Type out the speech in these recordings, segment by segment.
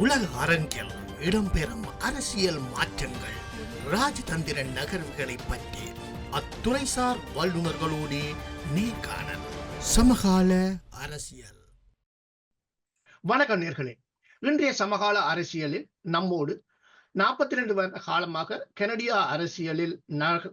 உலக அரங்கில் இடம்பெறும் அரசியல் மாற்றங்கள் ராஜதந்திர நகர்வுகளை பற்றி அத்துறைசார் வல்லுநர்களோடு நேர்காணல் சமகால அரசியல். வணக்க நேர்களே. இன்றைய சமகால அரசியலில் நம்மோடு நாற்பத்தி ரெண்டு வருட காலமாக கனடியா அரசியலில்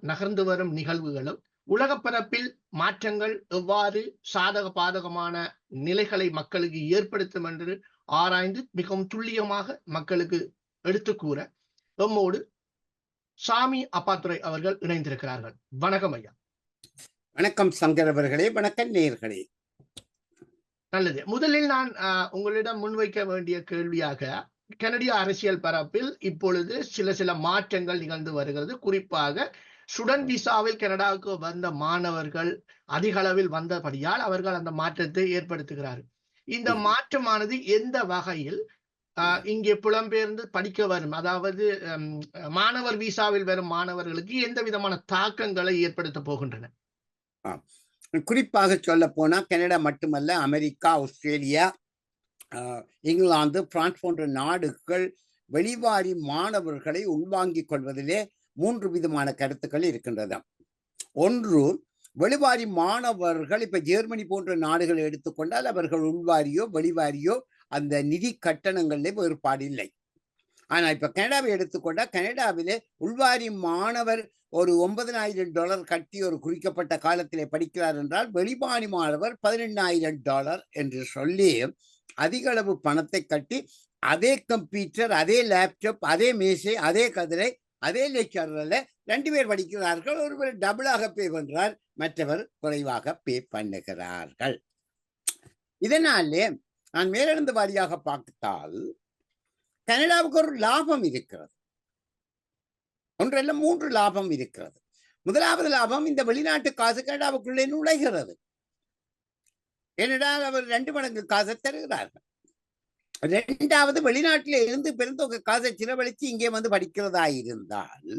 நகர்ந்து வரும் நிகழ்வுகளும் உலக பரப்பில் மாற்றங்கள் எவ்வாறு சாதக பாதகமான நிலைகளை மக்களுக்கு ஏற்படுத்தும் என்று ஆராய்ந்து மிகவும் துல்லியமாக மக்களுக்கு எடுத்து கூற எம்மோடு சாமி அப்பாத்துரை அவர்கள் இணைந்திருக்கிறார்கள். வணக்கம் ஐயா. வணக்கம் சங்கர் அவர்களே வணக்கம் நேயர்களே. நல்லது. முதலில் நான் உங்களிடம் முன்வைக்க வேண்டிய கேள்வியாக கனடிய அரசியல் பரப்பில் இப்பொழுது சில சில மாற்றங்கள் நிகழ்ந்து வருகிறது. குறிப்பாக சுடன் விசாவில் கனடாவுக்கு வந்த மாணவர்கள் அதிக அளவில் வந்தபடியால் அவர்கள் அந்த மாற்றத்தை ஏற்படுத்துகிறார்கள். இந்த. மாற்றமானது எந்த வகையில்? இங்கே புலம்பெயர்ந்து படிக்க வரும். அதாவது மாணவர் விசாவில் வரும் மாணவர்களுக்கு எந்த விதமான தாக்கங்களை ஏற்படுத்த போகின்றன? குறிப்பாக சொல்ல போனா கனடா மட்டுமல்ல அமெரிக்கா ஆஸ்திரேலியா இங்கிலாந்து பிரான்ஸ் போன்ற நாடுகள் வெளிவாரி மாணவர்களை உள்வாங்கிக் கொள்வதிலே மூன்று விதமான கருத்துக்கள் இருக்கின்றது ஒன்று வெளிவாரி மாணவர்கள் இப்ப ஜெர்மனி போன்ற நாடுகளை எடுத்துக்கொண்டால் அவர்கள் உள்வாரியோ வெளிவாரியோ அந்த நிதி கட்டணங்களிலே வேறுபாடு இல்லை. ஆனா இப்ப கனடாவை எடுத்துக்கொண்டா கனடாவிலே உள்வாரி மாணவர் ஒரு ஒன்பதனாயிரம் டாலர் கட்டி ஒரு குறிக்கப்பட்ட காலத்திலே படிக்கிறார் என்றால் வெளிமானி மாணவர் பதினெண்ணாயிரம் டாலர் என்று சொல்லி அதிக அளவு பணத்தை கட்டி அதே கம்ப்யூட்டர் அதே லேப்டாப் அதே மேசை அதே கதிரை அதே லெக்சரில் ரெண்டு பேர் படிக்கிறார்கள் ஒருவர் டபுளாக பே பண்றார் மற்றவர் குறைவாக பே பண்ணுகிறார்கள். இதனாலே நான் மேலிருந்து வாரியாக பார்த்தால் கனடாவுக்கு ஒரு லாபம் இருக்கிறது. ஒன்றல்ல மூன்று லாபம் இருக்கிறது. முதலாவது லாபம் இந்த வெளிநாட்டு காசு கனடாவுக்குள்ளே நுழைகிறது. ஏனென்றால் அவர் ரெண்டு மடங்கு காசை தருகிறார்கள். இரண்டாவது வெளிநாட்டிலே இருந்து பெருந்தொகை காசை செலவழித்து இங்கே வந்து படிக்கிறதா இருந்தால்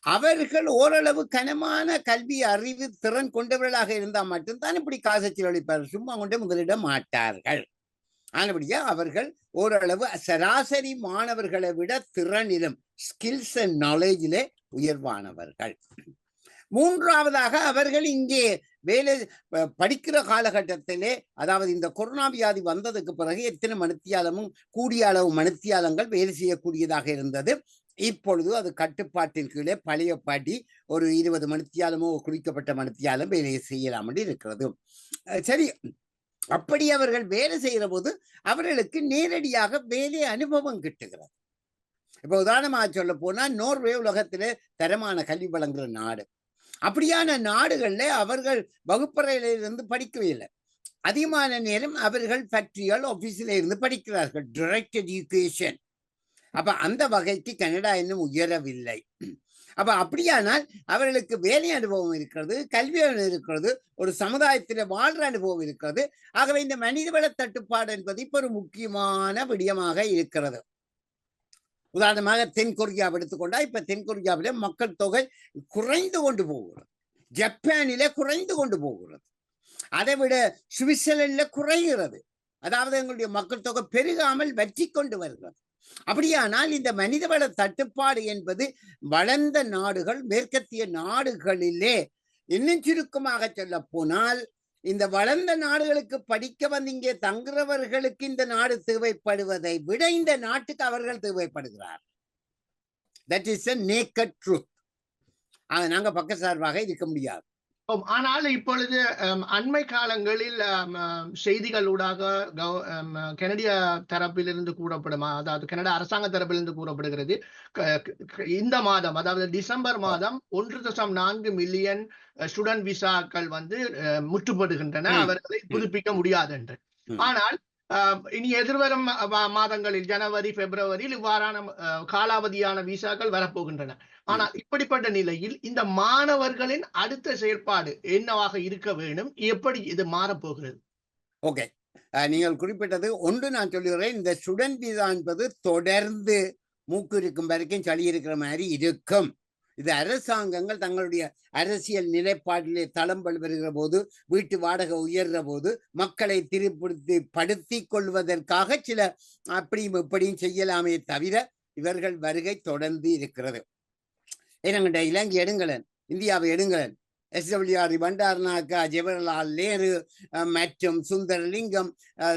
அவர்கள் ஓரளவு கனமான கல்வி அறிவு திறன் கொண்டவர்களாக இருந்தால் மட்டும்தான் இப்படி காசை செலவழிப்பார் சும்மா கொண்டே முதலிட மாட்டார்கள். ஆனபடியா அவர்கள் ஓரளவு சராசரி மாணவர்களை விட திறனிலும் ஸ்கில்ஸ் அண்ட் நாலேஜிலே உயர்வானவர்கள். மூன்றாவதாக அவர்கள் இங்கே வேலை படிக்கிற காலகட்டத்திலே அதாவது இந்த கொரோனா வியாதி வந்ததுக்கு பிறகு எத்தனை மனுத்தியாலமும் கூடிய அளவு மனுத்தியாலங்கள் வேலை செய்யக்கூடியதாக இருந்தது. இப்பொழுது அது கட்டுப்பாட்டின் கீழே பழைய பாட்டி ஒரு இருபது மணித்தியாலமோ குறிக்கப்பட்ட மணித்தியாலம் வேலையை செய்யலாம் இருக்கிறது. சரி. அப்படி அவர்கள் வேலை செய்கிற போது அவர்களுக்கு நேரடியாக வேலை அனுபவம் கிட்டுகிறது. இப்ப உதாரணமாக சொல்ல போனா நோர்வே உலகத்திலே தரமான கல்வி வழங்குற நாடு. அப்படியான நாடுகள்ல அவர்கள் வகுப்பறையில இருந்து படிக்கவே இல்லை. அதிகமான நேரம் அவர்கள் ஃபேக்டரிகள் ஆபீஸில் இருந்து படிக்கிறார்கள். டைரக்ட் எஜுகேஷன் அப்ப அந்த வகைக்கு கனடா இன்னும் உயரவில்லை. அப்ப அப்படியானால் அவர்களுக்கு வேலை அனுபவம் இருக்கிறது கல்வி அனுபவம் இருக்கிறது ஒரு சமுதாயத்தில் வாழ்ற அனுபவம் இருக்கிறது. ஆகவே இந்த மனிதவள தட்டுப்பாடு என்பது இப்ப ஒரு முக்கியமான விடயமாக இருக்கிறது. உதாரணமாக தென் கொரியாவை எடுத்துக்கொண்டா இப்ப தென்கொரியாவில மக்கள் தொகை குறைந்து கொண்டு போகிறது. ஜப்பானிலே குறைந்து கொண்டு போகிறது. அதை விட சுவிட்சர்லாந்துல குறைகிறது. அதாவது எங்களுடைய மக்கள் தொகை பெருகாமல் வற்றி கொண்டு வருகிறது. அப்படியானால் இந்த மனிதவள தட்டுப்பாடு என்பது வளர்ந்த நாடுகள் மேற்கத்திய நாடுகளிலே இன்னும் சுருக்கமாக சொல்ல போனால் இந்த வளர்ந்த நாடுகளுக்கு படிக்க வந்து இங்கே தங்குறவர்களுக்கு இந்த நாடு தேவைப்படுவதை விட இந்த நாட்டுக்கு அவர்கள் தேவைப்படுகிறார். That is a naked truth அதை நாங்க பக்க சார்பாக இருக்க முடியாது. ஆனால் இப்பொழுது அண்மை காலங்களில் செய்திகளூடாக கனடிய தரப்பிலிருந்து கூறப்படும் அதாவது கனடா அரசாங்க தரப்பிலிருந்து கூறப்படுகிறது இந்த மாதம் அதாவது டிசம்பர் மாதம் ஒன்று தசம் நான்கு மில்லியன் ஸ்டூடெண்ட் விசாக்கள் வந்து அஹ், முற்றுப்படுகின்றன. அவர்களை புதுப்பிக்க முடியாது என்று. ஆனால் இனி எதிர்வரும் மாதங்களில் ஜனவரி பிப்ரவரியில் இவ்வாறான காலாவதியான விசாக்கள் வரப்போகின்றன. ஆனால் இப்படிப்பட்ட நிலையில் இந்த மாணவர்களின் அடுத்த செயற்பாடு என்னவாக இருக்க வேண்டும்? எப்படி இது மாறப்போகிறது? ஓகே. நீங்கள் குறிப்பிட்டது ஒன்று நான் சொல்லுகிறேன். இந்த ஸ்டூடெண்ட் விசா என்பது தொடர்ந்து மூக்கு இருக்கும் வரைக்கும் சளி இருக்கிற மாதிரி இருக்கும். இது அரசாங்கங்கள் தங்களுடைய அரசியல் நிலைப்பாட்டிலே தளம்பல் வருகிற போது வீட்டு வாடகை உயர்ற போது மக்களை திருப்படுத்தி படுத்தி கொள்வதற்காக சில அப்படியும் இப்படியும் செய்யலாமே தவிர இவர்கள் வருகை தொடர்ந்து இருக்கிறது. என்னங்கிட்ட இலங்கை எடுங்களன் இந்தியாவை எடுங்களேன். S W R Bandaranaike Jawaharlal Nehru மற்றும் சுந்தரலிங்கம்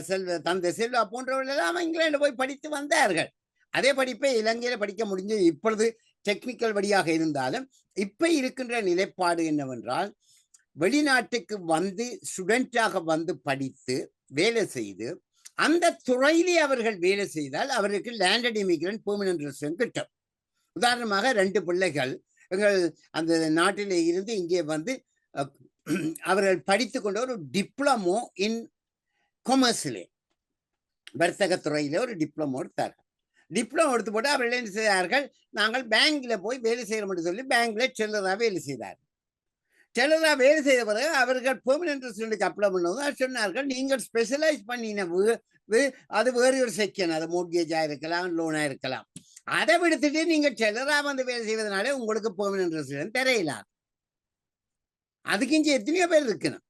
செல்வ தந்தை செல்வா போன்றவர்கள் எல்லாம் இங்கிலாந்து போய் படித்து வந்தார்கள். அதே படிப்பை இலங்கையில படிக்க முடிஞ்சது இப்பொழுது டெக்னிக்கல் வழியாக இருந்தாலும் இப்ப இருக்கின்ற நிலைப்பாடு என்னவென்றால் வெளிநாட்டுக்கு வந்து ஸ்டூடெண்டாக வந்து படித்து வேலை செய்து அந்த துறையிலே அவர்கள் வேலை செய்தால் அவருக்கு லேண்டட் இமிகிரண்ட் பெர்மனன்ட் ரெசிடென்ட் கிட்டும். உதாரணமாக ரெண்டு பிள்ளைகள் எங்கள் அந்த நாட்டிலே இருந்து இங்கே வந்து அவர்கள் படித்து கொண்ட ஒரு டிப்ளமோ இன் கொமர்ஸிலே வர்த்தக துறையிலே ஒரு டிப்ளமோ எடுத்தார்கள். டிப்ளமோ எடுத்து போட்டு அவர்கள் என்ன செய்தார்கள்? நாங்கள் பேங்க்ல போய் வேலை செய்யறோம் என்று சொல்லி பேங்க்ல செல்லராக வேலை செய்தார். செல்லரா வேலை செய்த பிறகு அவர்கள் பெர்மனன்ட் ரெசிடென்ட்டுக்கு அப்ளை பண்ணுவது சொன்னார்கள் நீங்கள் ஸ்பெஷலைஸ் பண்ணின அது வேறு ஒரு செக்ஷன் அது மோட்கேஜாக இருக்கலாம் லோனாக இருக்கலாம். அதை விடுத்துட்டு நீங்க செல்லரா வந்து வேலை செய்வதனாலே உங்களுக்கு பெர்மனன்ட் ரெசிடென்ட் தெரியல அதுக்கு இங்கே எத்தனையோ பேர் இருக்கணும்.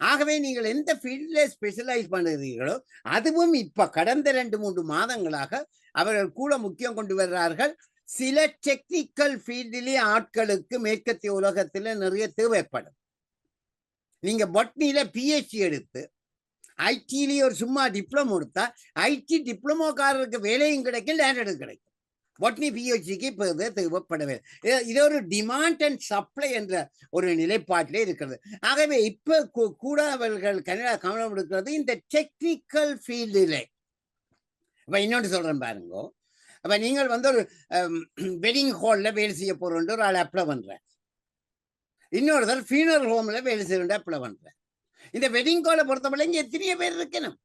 ஆகவே நீங்கள் எந்த ஃபீல்டில் ஸ்பெஷலைஸ் பண்ணுகிறீர்களோ அதுவும் இப்போ கடந்த ரெண்டு மூன்று மாதங்களாக அவர்கள் கூட முக்கியம் கொண்டு வர்றார்கள். சில டெக்னிக்கல் ஃபீல்டிலே ஆட்களுக்கு மேற்கத்திய உலகத்தில் நிறைய தேவைப்படும். நீங்க பொட்னியில பிஹெச்டி எடுத்து ஐடிலேயே ஒரு சும்மா டிப்ளமோ எடுத்தா ஐடி டிப்ளமோக்காரருக்கு வேலையும் கிடைக்கும் லேண்டடும் கிடைக்கும். ஒட்னி பிஹெச்டிக்கு இப்போ தேவைப்படவே இது- ஒரு டிமாண்ட் அண்ட் சப்ளை என்ற ஒரு நிலைப்பாட்டிலே இருக்கிறது. ஆகவே இப்போ கூ- கூட அவர்கள் கனடா கவனம் எடுக்கிறது இந்த டெக்னிக்கல் ஃபீல்டிலே இப்போ இன்னொன்று சொல்கிறேன் பாருங்க. அப்போ நீங்கள் வந்து ஒரு வெட்டிங் ஹால்ல வேலை செய்ய போகிறோன்ட்டு ஒரு ஆள் அப்ளை பண்ணுறேன் இன்னொருத்தர் ஃபீனல் ஹோமில் வேலை செய்யணும் அப்ளை பண்ணுறேன் இந்த வெட்டிங் ஹாலை பொறுத்தவரை இங்கே எத்தனையோ பேர் இருக்கணும்.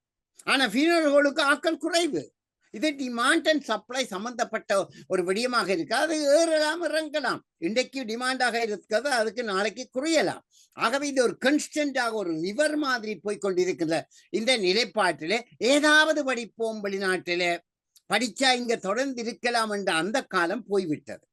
ஆனால் ஃபீனல் ஹோலுக்கு ஆட்கள் குறைவு. இது டிமாண்ட் அண்ட் சப்ளை சம்பந்தப்பட்ட ஒரு விடயமாக இருக்கு. அது ஏறலாம் இறங்கலாம். இன்றைக்கு டிமாண்டாக இருக்கிறது அதுக்கு நாளைக்கு குறையலாம். ஆகவே இது ஒரு கன்ஸ்டன்டாக ஒரு ரிவர் மாதிரி போய்கொண்டிருக்கிற இந்த நிலைப்பாட்டிலே ஏதாவது படிப்போம் வெளிநாட்டிலே. படிச்சா இங்க தொடர்ந்து இருக்கலாம் என்ற அந்த காலம் போய்விட்டது.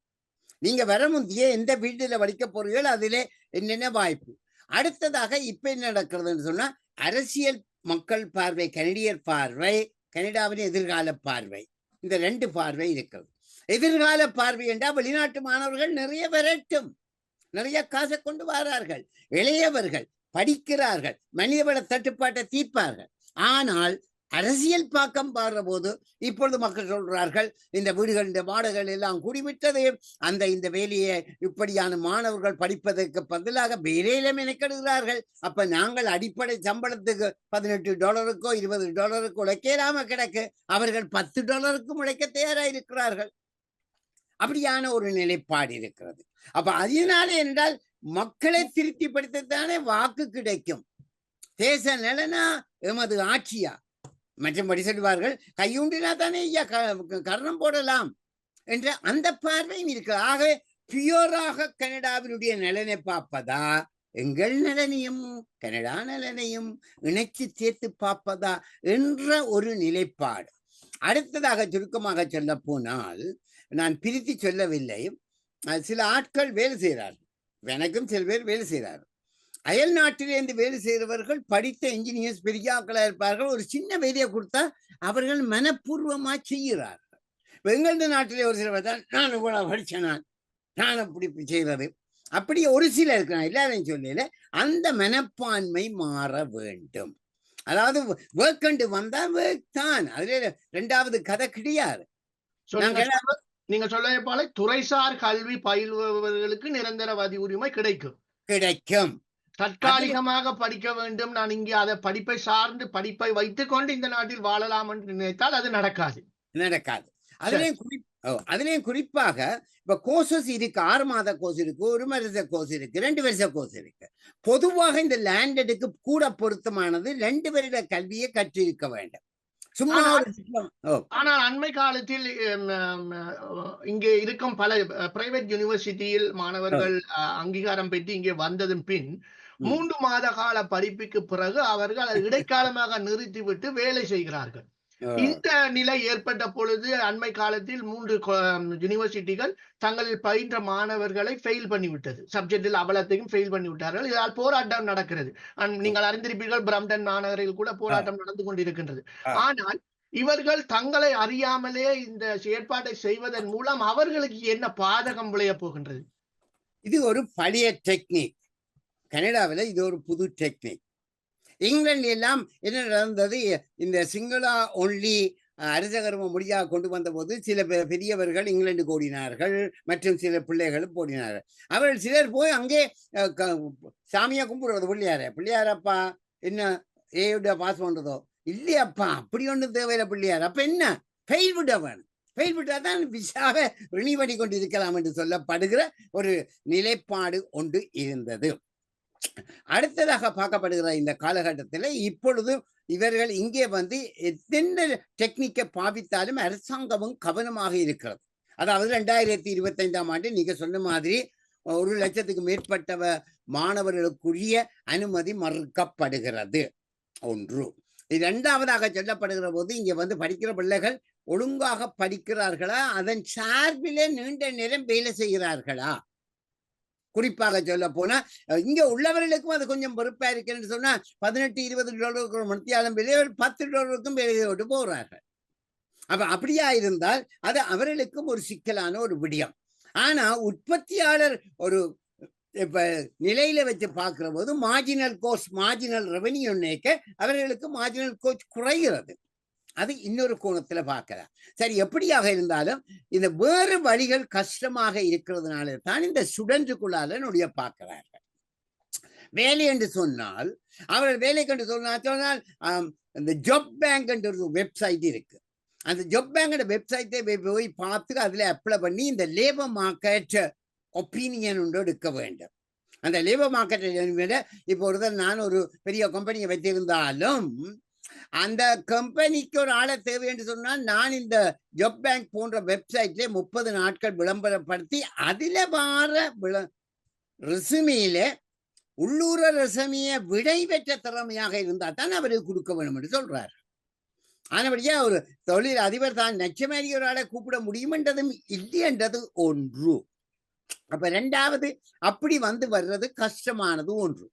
நீங்க வர முந்தைய எந்த வீட்டுல படிக்க போறீங்களோ அதிலே என்னென்ன வாய்ப்பு? அடுத்ததாக இப்ப என்ன நடக்கிறதுன்னு சொன்னா அரசியல் மக்கள் பார்வை கனடியர் பார்வை கனடாவின் எதிர்கால பார்வை. இந்த ரெண்டு பார்வை இருக்கிறது எதிர்கால பார்வை என்றால் வெளிநாட்டு மாணவர்கள் நிறைய வரட்டும். நிறைய காசை கொண்டு வரார்கள். இளையவர்கள் படிக்கிறார்கள். மனிதவள தட்டுப்பாட்டை தீர்ப்பார்கள். ஆனால் அரசியல் பாக்கம் பாடுற போது இப்பொழுது மக்கள் சொல்றார்கள் இந்த வீடுகள் இந்த வாடகைகள் எல்லாம் கூடிவிட்டது. அந்த இந்த வேலையை இப்படியான மாணவர்கள் படிப்பதற்கு பதிலாக வேலையில மெனக்கெடுகிறார்கள். அப்ப நாங்கள் அடிப்படை சம்பளத்துக்கு பதினெட்டு டாலருக்கோ இருபது டாலருக்கோ உழைக்கலாம கிடக்கு. அவர்கள் பத்து டாலருக்கும் உழைக்க தயாராயிருக்கிறார்கள் அப்படியான ஒரு நிலைப்பாடு இருக்கிறது. அப்ப அதனால என்றால் மக்களை திருப்திப்படுத்தத்தானே வாக்கு கிடைக்கும். தேச நலனா எமது ஆட்சியா? மற்றபடி சொல்வார்கள் கையுண்டினா தானே ஐயா க- போடலாம் என்ற அந்த பார்வையும் இருக்கு. ஆக பியூராக கனடாவினுடைய நலனை பார்ப்பதா? எங்கள் நலனையும் கனடா நலனையும் இணைச்சு சேர்த்து பார்ப்பதா? என்ற ஒரு நிலைப்பாடு. அடுத்ததாக சுருக்கமாக சொல்ல போனால் நான் பிரித்து சொல்லவில்லை. சில ஆட்கள் வேலை செய்கிறார்கள். எனக்கும் சில பேர் வேலை செய்கிறார் அயல் நாட்டிலிருந்து வேலை செய்கிறவர்கள் படித்த இன்ஜினியர்ஸ் பெரிய ஆட்களா இருப்பார்கள். ஒரு சின்ன வேலையை கொடுத்தா அவர்கள் மனப்பூர்வமா செய்கிறார்கள். எங்களது நாட்டிலே ஒரு சிலர் தான் நான் இவ்வளவு படிச்சேன் நான். நான் அப்படி செய்கிறது. அப்படி ஒரு சிலர் இருக்கிறான் எல்லாரையும் சொல்லல. அந்த மனப்பான்மை மாற வேண்டும். அதாவது வேர்க்கண்டு வந்தா வேர்க் தான். அதுல ரெண்டாவது கதை கிடையாது. நீங்க நாங்கள் சொல்ல- நீங்க சொல்ல போல துறைசார் கல்வி பயில்பவர்களுக்கு நிரந்தர வதி உரிமை கிடைக்கும். கிடைக்கும். தற்காலிகமாக படிக்க வேண்டும். நான் இங்கே அதை படிப்பை சார்ந்து படிப்பை வைத்துக்கொண்டு இந்த நாட்டில் வாழலாம் என்று நினைத்தால் அது நடக்காது. நடக்காது. அதுலயும் குறி அதுலயும் குறிப்பாக இப்ப கோர்சஸ் இருக்கு ஆறு மாத கோர்ஸ் இருக்கு ஒரு வருஷ கோர்ஸ் இருக்கு ரெண்டு வருஷ கோர்ஸ் இருக்கு. பொதுவாக இந்த லேண்டடுக்கு கூட பொருத்தமானது ரெண்டு வருட கல்வியை கற்றிருக்க வேண்டும். சும்மா ஆனால் அண்மை காலத்தில் இங்கே இருக்கும் பல பிரைவேட் யூனிவர்சிட்டியில் மாணவர்கள் அங்கீகாரம் பெற்று இங்கே வந்ததன் பின். மூன்று மாத கால படிப்புக்கு பிறகு அவர்கள் அதை இடைக்காலமாக நிறுத்திவிட்டு வேலை செய்கிறார்கள். இந்த நிலை ஏற்பட்ட பொழுது அண்மை காலத்தில் மூன்று யூனிவர்சிட்டிகள் தங்களில் பயின்ற மாணவர்களை ஃபெயில் பண்ணிவிட்டது. சப்ஜெக்டில் அவலத்தையும் ஃபெயில் பண்ணி விட்டார்கள் இதால் போராட்டம் நடக்கிறது. நீங்கள் அறிந்திருப்பீர்கள் பிரம்டன் மாநகரில் கூட போராட்டம் நடந்து கொண்டிருக்கின்றது. ஆனால் இவர்கள் தங்களை அறியாமலே இந்த செயற்பாட்டை செய்வதன் மூலம் அவர்களுக்கு என்ன பாதகம் விளையப் போகின்றது? இது ஒரு பழைய டெக்னிக் கனடாவில் இது ஒரு புது டெக்னிக் இங்கிலாந்து எல்லாம் என்ன நடந்தது? இந்த சிங்களா ஒன்லி அரசகர்ம மொழியாக கொண்டு வந்தபோது சில பெரியவர்கள் இங்கிலாந்துக்கு ஓடினார்கள். மற்றும் சில பிள்ளைகளும் ஓடினார்கள். அவர்கள் சிலர் போய் அங்கே க- சாமியா கும்பிடுறது. பிள்ளையார பிள்ளையாரப்பா என்ன ஏட பாஸ் பண்றதோ இல்லையாப்பா அப்படி ஒன்றும் தேவையில்ல பிள்ளையார். அப்ப என்ன? ஃபெயில் விட ஃபெயில் விட்டா தான் விசாவை ரிணி பண்ணி கொண்டு இருக்கலாம் என்று சொல்லப்படுகிற ஒரு நிலைப்பாடு ஒன்று இருந்தது. அடுத்ததாக பார்க்கப்படுகிற இந்த காலகட்டத்தில் இப்பொழுது இவர்கள் இங்கே வந்து எத்தனை டெக்னிக்கை பாவித்தாலும் அரசாங்கமும் கவனமாக இருக்கிறது. அதாவது ரெண்டாயிரத்தி இருபத்தைந்தாம் ஆண்டு நீங்க சொன்ன மாதிரி ஒரு லட்சத்துக்கு மேற்பட்டவ மாணவர்களுக்குரிய அனுமதி மறுக்கப்படுகிறது. ஒன்று. இரண்டாவதாக சொல்லப்படுகிற போது இங்க வந்து படிக்கிற பிள்ளைகள் ஒழுங்காக படிக்கிறார்களா? அதன் சார்பிலே நீண்ட நேரம் வேலை செய்கிறார்களா? குறிப்பாக சொல்ல போனா இங்க உள்ளவர்களுக்கும் அது கொஞ்சம் பொறுப்பா இருக்குன்னு சொன்னா பதினெட்டு இருபது டாலருக்கு மத்தியாலம் வெளியே ஒரு பத்து டாலருக்கும் வெளியே விட்டு போகிறார்கள் அப்ப அப்படியா இருந்தால் அது அவர்களுக்கும் ஒரு சிக்கலான ஒரு விடயம். ஆனா உற்பத்தியாளர் ஒரு இப்ப நிலையில வச்சு பார்க்கிற போது மார்ஜினல் கோஸ்ட் மார்ஜினல் ரெவன்யூ அவர்களுக்கு மார்ஜினல் கோஸ்ட் குறைகிறது. அது இன்னொரு கோணத்துல பார்க்கலாம். சரி எப்படியாக இருந்தாலும் இந்த வேறு வழிகள் கஷ்டமாக இருக்கிறதுனால தான் இந்த ஸ்டூடெண்ட்டுக்குள்ளால நொடிய பார்க்கிறார்கள். வேலை என்று சொன்னால் அவர்கள் வேலை கண்டு சொன்னால் சொன்னால் இந்த ஜாப் பேங்க் என்ற ஒரு வெப்சைட் இருக்கு. அந்த ஜாப் பேங்கோட வெப்சைட்டை போய் பார்த்து அதுல அப்ளை பண்ணி இந்த லேபர் மார்க்கெட் ஒப்பீனியன் ஒன்று எடுக்க வேண்டும். அந்த லேபர் மார்க்கெட் இப்போ ஒருத்தர் நான் ஒரு பெரிய கம்பெனியை வைத்திருந்தாலும் அந்த கம்பெனிக்கு ஒரு ஆளை தேவை என்று சொன்னால் நான் இந்த ஜப் பேங்க் போன்ற வெப்சைட்ல முப்பது நாட்கள் விளம்பரப்படுத்தி அதில் வார விள ரெசுமியில உள்ளூர ரெசுமிய விடை பெற்ற திறமையாக இருந்தால் தான் அவருக்கு கொடுக்க வேண்டும் என்று சொல்றார். ஆனபடியா ஒரு தொழில் அதிபர் தான் நச்சமாரி ஒரு ஆளை கூப்பிட முடியுமென்றதும் இல்லைன்றது ஒன்று. அப்ப ரெண்டாவது அப்படி வந்து வர்றது கஷ்டமானது ஒன்று.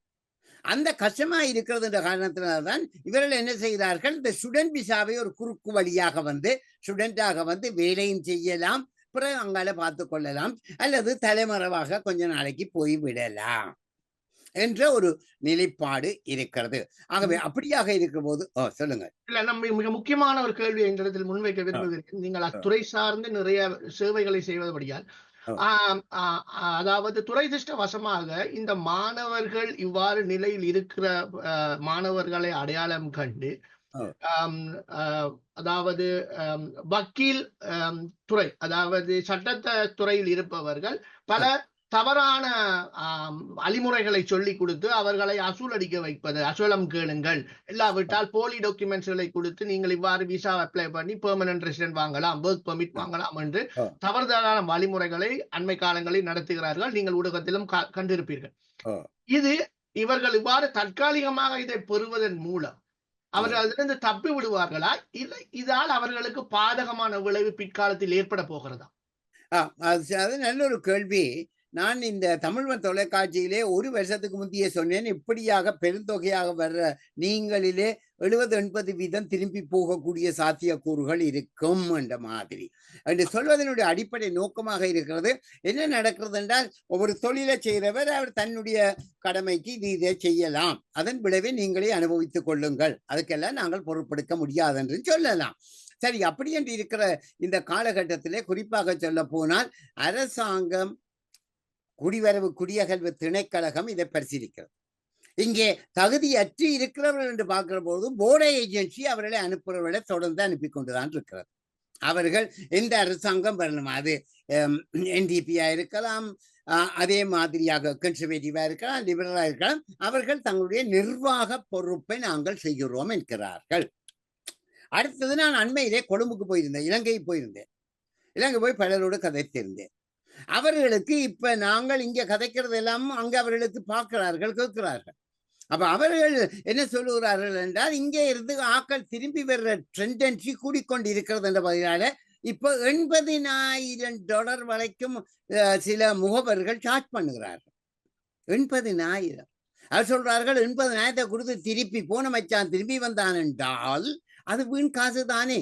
அந்த கஷ்டமா இருக்கிறது என்ற காரணத்தினால்தான் இவர்கள் என்ன செய்கிறார்கள் இந்த ஸ்டூடெண்ட் விசாவை ஒரு குறுக்கு வழியாக வந்து ஸ்டூடெண்டாக வந்து வேலையும் செய்யலாம் பிறகு அங்கால பார்த்து கொள்ளலாம் அல்லது தலைமறைவாக கொஞ்ச நாளைக்கு போய் விடலாம் என்ற ஒரு நிலைப்பாடு இருக்கிறது. ஆகவே அப்படியாக இருக்கிற போது சொல்லுங்க இல்ல நம்ம மிக முக்கியமான ஒரு கேள்வி எங்களிடத்தில் முன்வைக்க விரும்புகிறேன். நீங்கள் அத்துறை சார்ந்து நிறைய சேவைகளை செய்வதபடியால் அதாவது துரதிருஷ்டவசமாக இந்த மாணவர்கள் இவ்வாறு நிலையில் இருக்கிற மாணவர்களை அடையாளம் கண்டு அதாவது வக்கீல் துறை அதாவது சட்டத்த துறையில் இருப்பவர்கள் பல தவறான ஆம், வழிமுறைகளை சொல்லிக் கொடுத்து அவர்களை அசூலடிக்க வைப்பது. அசோலம் கேளுங்கள். இல்லாவிட்டால் போலி டாக்குமெண்ட்ஸ்களை கொடுத்து நீங்கள் இவ்வாறு விசா அப்ளை பண்ணி பெர்மனன்ட் ரெசிடென்ட் வாங்கலாம் ஒர்க் பெர்மிட் வாங்கலாம் என்று. தவறுதலான வழிமுறைகளை அண்மை காலங்களில் நடத்துகிறார்கள். நீங்கள் ஊடகத்திலும் கண்டிருப்பீர்கள். இது இவர்கள் இவ்வாறு தற்காலிகமாக இதை பெறுவதன் மூலம் அவர்கள் அதிலிருந்து தப்பி விடுவார்களா? இல்லை இதால் அவர்களுக்கு பாதகமான விளைவு பிற்காலத்தில் ஏற்பட போகிறதா? அது நல்ல ஒரு கேள்வி. நான் இந்த தமிழ் தொலைக்காட்சியிலே ஒரு வருஷத்துக்கு முந்தைய சொன்னேன் இப்படியாக பெருந்தொகையாக வர்ற நீங்களிலே எழுபது எண்பது வீதம் திரும்பி போகக்கூடிய சாத்தியக்கூறுகள் இருக்கும் என்ற மாதிரி. என்று சொல்வதனுடைய அடிப்படை நோக்கமாக இருக்கிறது. என்ன நடக்கிறது என்றால் ஒவ்வொரு தொழிலை செய்கிறவர் அவர் தன்னுடைய கடமைக்கு இது இதை செய்யலாம். அதன் விளைவை நீங்களே அனுபவித்துக் கொள்ளுங்கள். அதுக்கெல்லாம் நாங்கள் பொருட்படுத்த முடியாது என்று சொல்லலாம். சரி அப்படி என்று இருக்கிற இந்த காலகட்டத்திலே குறிப்பாக சொல்ல போனால் அரசாங்கம் குடிவரவு குடியகல்வு திணைக்கழகம் இதை பரிசீலிக்கிறது. இங்கே தகுதியற்று இருக்கிறவர்கள் என்று பார்க்கிற போது போர்டை ஏஜென்சி அவர்களை அனுப்புறவர்களை தொடர்ந்து அனுப்பி கொண்டுதான் இருக்கிறது. அவர்கள் எந்த அரசாங்கம் வரணும்? அது என்டிபியா இருக்கலாம் அஹ், அதே மாதிரியாக கன்சர்வேட்டிவா இருக்கலாம் லிபரலா இருக்கலாம். அவர்கள் தங்களுடைய நிர்வாக பொறுப்பை நாங்கள் செய்கிறோம் என்கிறார்கள். அடுத்தது நான் அண்மையிலே கொழும்புக்கு போயிருந்தேன் இலங்கை போயிருந்தேன். இலங்கை போய் பலரோடு கதைத்திருந்தேன் அவர்களுக்கு இப்ப நாங்கள் இங்க கதைக்கிறது எல்லாம் அங்க அவர்களுக்கு பார்க்கிறார்கள் கேட்கிறார்கள். அப்ப அவர்கள் என்ன சொல்லுகிறார்கள் என்றால் இங்கே இருந்து ஆக்கள் திரும்பி வர்ற ட்ரெண்டன்சி கூடிக்கொண்டு இருக்கிறது என்ற பதிலால இப்ப எண்பதினாயிரம் டாலர் வரைக்கும் சில முகவர்கள் சார்ஜ் பண்ணுகிறார்கள். எண்பதினாயிரம். அது சொல்றார்கள் எண்பதினாயிரத்தை கொடுத்து திருப்பி போன மச்சான் திரும்பி வந்தான் என்றால் அது வீண் காசு தானே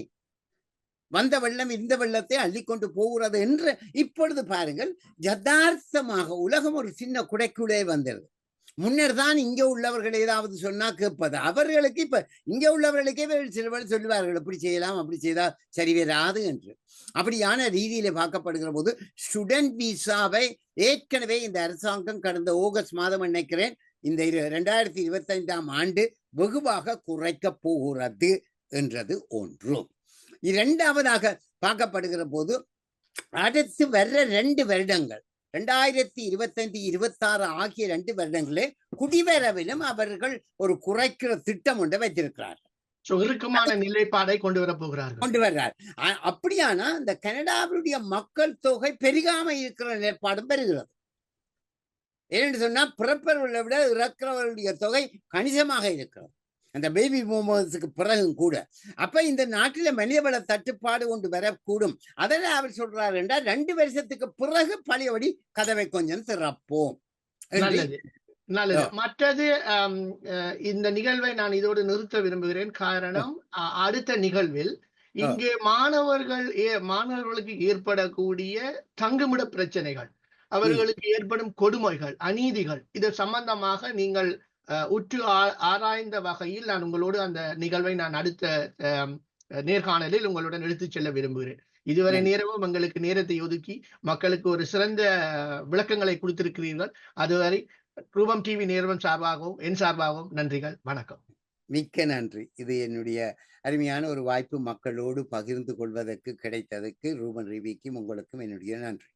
வந்த வெள்ளம் இந்த வெள்ளத்தை அள்ளிக்கொண்டு போகிறது என்று இப்பொழுது பாருங்கள் யதார்த்தமாக உலகம் ஒரு சின்ன குடைக்குள்ளே வந்தது. முன்னர் தான் இங்கே உள்ளவர்கள் ஏதாவது சொன்னா கேட்பது. அவர்களுக்கு இப்ப இங்கே உள்ளவர்களுக்கே வேறு சிலவர் சொல்லுவார்கள் இப்படி செய்யலாம் அப்படி செய்தால் சரி வராது என்று. அப்படியான ரீதியில பார்க்கப்படுகிற போது ஸ்டூடெண்ட் விசாவை ஏற்கனவே இந்த அரசாங்கம் கடந்த ஆகஸ்ட் மாதம் நினைக்கிறேன் இந்த இரு- இரண்டாயிரத்தி இருபத்தி ஐந்தாம் ஆண்டு வெகுவாக குறைக்க போகிறது என்றது ஒன்று. இரண்டாவதாக பார்க்கப்படுகிற போது அடுத்து வர்ற ரெண்டு வருடங்கள் ரெண்டாயிரத்தி இருபத்தைந்து இருபத்தாறு ஆகிய ரெண்டு வருடங்களே குடிவரவிலும் அவர்கள் ஒரு குறைக்கிற திட்டம் ஒன்றை வைத்திருக்கிறார் சோ இறுக்கமான நிலைப்பாடை கொண்டு வர போகிறார்கள். கொண்டு வர்றார். அப்படியானா இந்த கனடாவுடைய மக்கள் தொகை பெருகாம இருக்கிற நிலைப்பாடும் பெறுகிறது. ஏனென்று சொன்னா பிறப்பவர்களை விட இறக்கிறவர்களுடைய தொகை கணிசமாக இருக்கிறது. அந்த பேபி மூமெண்ட்ஸுக்கு பிறகும் கூட. அப்ப இந்த நாட்டில மனிதவள தட்டுப்பாடு கொண்டு வரக்கூடும். அதெல்லாம் அவர் சொல்றாரு என்றால் ரெண்டு வருஷத்துக்கு பிறகு பழையபடி கதவை கொஞ்சம் திறப்போம். நல்லது. நல்லது. மற்றது இந்த நிகழ்வை நான் இதோடு நிறுத்த விரும்புகிறேன். காரணம் அடுத்த நிகழ்வில் இங்கே மாணவர்கள் ஏ- மாணவர்களுக்கு ஏற்படக்கூடிய தங்குமிட பிரச்சனைகள் அவர்களுக்கு ஏற்படும் கொடுமைகள் அநீதிகள் இது சம்பந்தமாக நீங்கள் உற்று ஆராய்ந்த வகையில் நான் உங்களோடு அந்த நிகழ்வை நான் அடுத்த நேர்காணலில் உங்களுடன் எடுத்துச் செல்ல விரும்புகிறேன். இதுவரை. நேரமும் எங்களுக்கு நேரத்தை ஒதுக்கி மக்களுக்கு ஒரு சிறந்த விளக்கங்களை கொடுத்திருக்கிறீர்கள். அதுவரை ரூபம் டிவி நேர்வன் சார்பாகவும் என் சார்பாகவும் நன்றிகள் வணக்கம். மிக்க நன்றி. இது என்னுடைய அருமையான ஒரு வாய்ப்பு மக்களோடு பகிர்ந்து கொள்வதற்கு கிடைத்ததற்கு ரூபன் ரிவிக்கும் உங்களுக்கும் என்னுடைய நன்றி.